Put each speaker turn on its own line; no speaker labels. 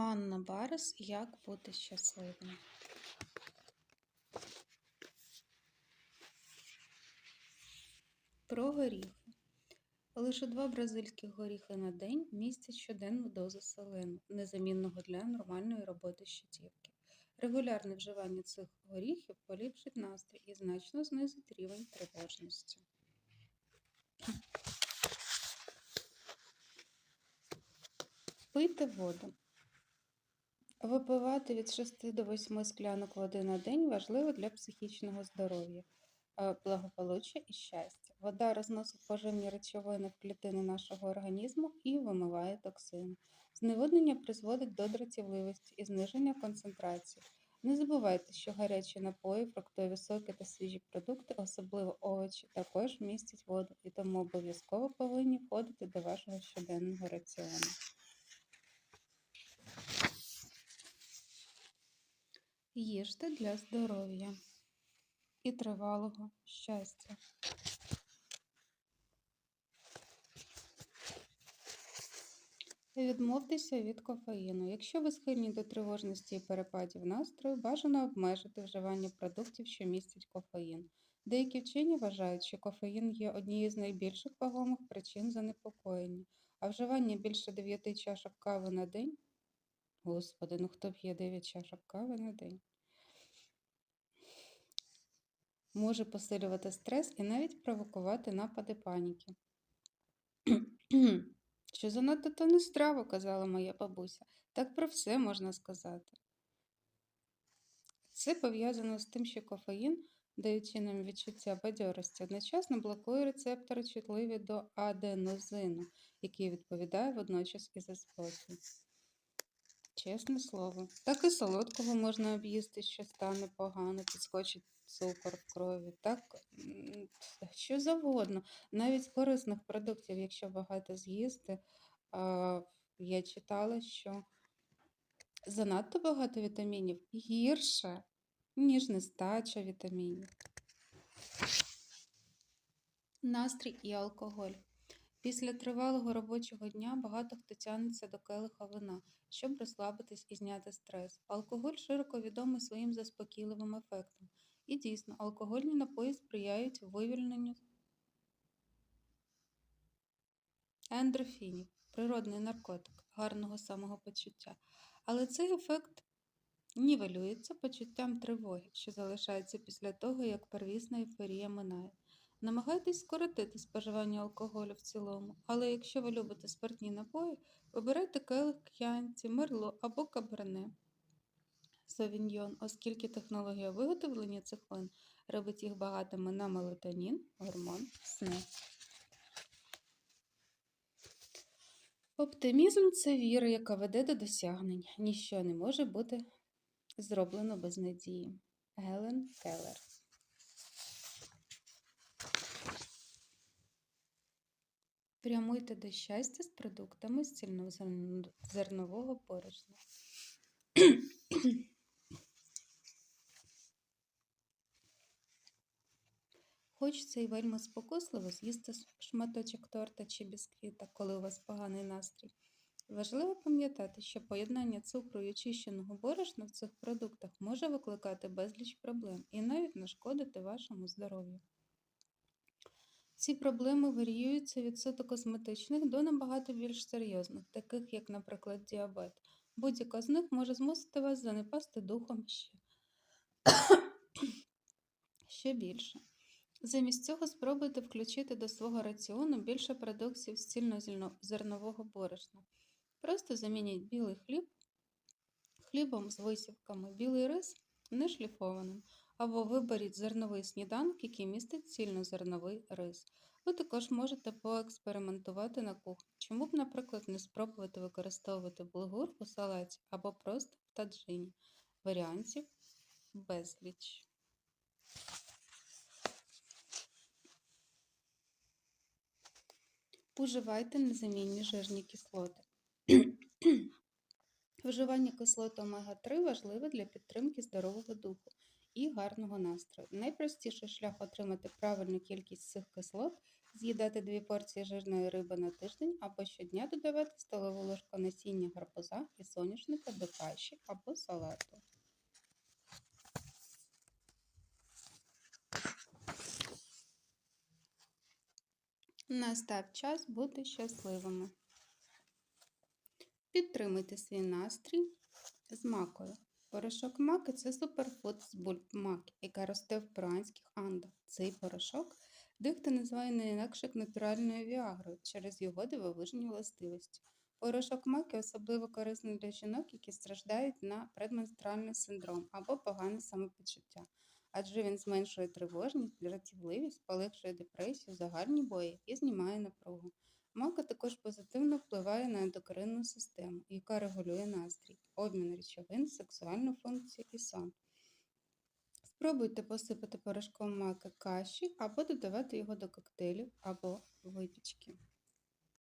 Анна Барес Як бути щасливим. Про горіхи. Лише два бразильських горіхи на день містять щоденну дозу селену, незамінного для нормальної роботи щитівки. Регулярне вживання цих горіхів поліпшить настрій і значно знизить рівень тривожності. Пийте воду. Випивати від 6 до 8 склянок води на день важливо для психічного здоров'я, е, благополуччя і щастя. Вода розносить поживні речовини в клітини нашого організму і вимиває токсини. Зневоднення призводить до дратівливості і зниження концентрації. Не забувайте, що гарячі напої, фруктові соки та свіжі продукти, особливо овочі, також містять воду і тому обов'язково повинні входити до вашого щоденного раціону. Їжте для здоров'я і тривалого щастя. Відмовтеся від кофеїну. Якщо ви схильні до тривожності і перепадів настрою, бажано обмежити вживання продуктів, що містять кофеїн. Деякі вчені вважають, що кофеїн є однією з найбільших вагомих причин занепокоєння, а вживання більше 9 чашок кави на день. Господи, ну хто 9 чашок кави на день? Може посилювати стрес і навіть провокувати напади паніки. Що занадто то не здраво, казала моя бабуся. Так про все можна сказати. Це пов'язано з тим, що кофеїн, даючи нам відчуття бадьорості, одночасно блокує рецептори, чутливі до аденозину, який відповідає водночас і за спокій. Чесне слово. Так і солодкого можна об'їсти, що стане погано, підскочить цукор в крові, так що завгодно. Навіть з корисних продуктів, якщо багато з'їсти, я читала, що занадто багато вітамінів гірше, ніж нестача вітамінів. Настрій і алкоголь. Після тривалого робочого дня багато хто тягнеться до келиха вина, щоб розслабитись і зняти стрес. Алкоголь широко відомий своїм заспокійливим ефектом. І дійсно, алкогольні напої сприяють вивільненню ендорфінів, природний наркотик, гарного самопочуття. Але цей ефект нівелюється почуттям тривоги, що залишається після того, як первісна ейфорія минає. Намагайтесь скоротити споживання алкоголю в цілому, але якщо ви любите спиртні напої, обирайте келих к'янці, мерло або каберне совіньйон, оскільки технологія виготовлення цих вин робить їх багатими на мелатонін, гормон сну. Оптимізм це віра, яка веде до досягнень. Ніщо не може бути зроблено без надії. Гелен Келлер Прямуйте до щастя з продуктами з цільнозернового борошна. Хочеться і вельми спокусливо з'їсти шматочок торта чи бісквіта, коли у вас поганий настрій. Важливо пам'ятати, що поєднання цукру і очищеного борошна в цих продуктах може викликати безліч проблем і навіть нашкодити вашому здоров'ю. Ці проблеми варіюються від суто косметичних до набагато більш серйозних, таких як, наприклад, діабет. Будь-яка з них може змусити вас занепасти духом ще, ще більше. Замість цього спробуйте включити до свого раціону більше продуктів з цільнозернового борошна. Просто замініть білий хліб хлібом з висівками, білий рис нешліфованим, або виберіть зерновий сніданок, який містить цільнозерновий рис. Ви також можете поекспериментувати на кухні. Чому б, наприклад, не спробувати використовувати булгур у салаті або просто в таджині. Варіантів безліч. Уживайте незамінні жирні кислоти. Вживання кислот омега-3 важливе для підтримки здорового духу і гарного настрою. Найпростіший шлях отримати правильну кількість цих кислот З'їдати дві порції жирної риби на тиждень або щодня додавати столову ложку насіння гарбуза і соняшника до каші або салату. Настав час бути щасливими. Підтримуйте свій настрій з макою. Порошок маки це суперфуд з бульб маки, яка росте в перуанських андах. Цей порошок дехто називає не інакше як натуральною віагрою через його дивовижні властивості. Порошок маки особливо корисний для жінок, які страждають на предменструальний синдром або погане самопочуття, адже він зменшує тривожність, дратівливість, полегшує депресію, загальні бої і знімає напругу. Мака також позитивно впливає на ендокринну систему, яка регулює настрій, обмін речовин, сексуальну функцію і сон. Спробуйте посипати порошком маки каші або додавати його до коктейлів або випічки.